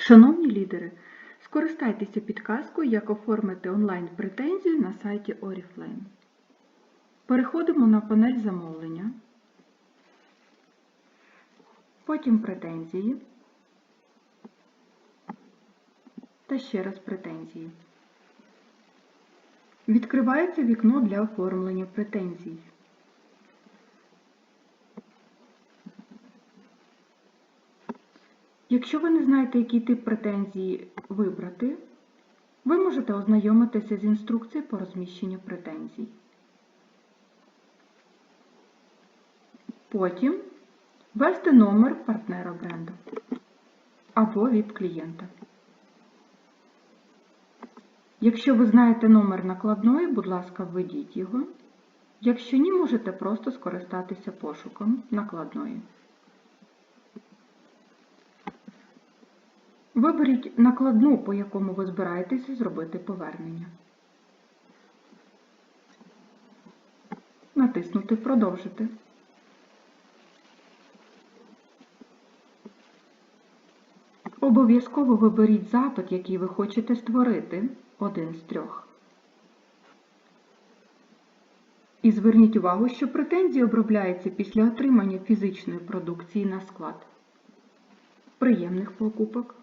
Шановні лідери, скористайтеся підказкою, як оформити онлайн-претензію на сайті Oriflame. Переходимо на панель замовлення, потім претензії та ще раз претензії. Відкривається вікно для оформлення претензій. Якщо ви не знаєте, який тип претензії вибрати, ви можете ознайомитися з інструкцією по розміщенню претензій. Потім ввести номер партнера бренду або від клієнта. Якщо ви знаєте номер накладної, будь ласка, введіть його. Якщо ні, можете просто скористатися пошуком накладної. Виберіть накладну, по якому ви збираєтеся зробити повернення. Натиснути Продовжити. Обов'язково виберіть запит, який ви хочете створити, один з трьох. І зверніть увагу, що претензія обробляється після отримання фізичної продукції на склад. Приємних покупок!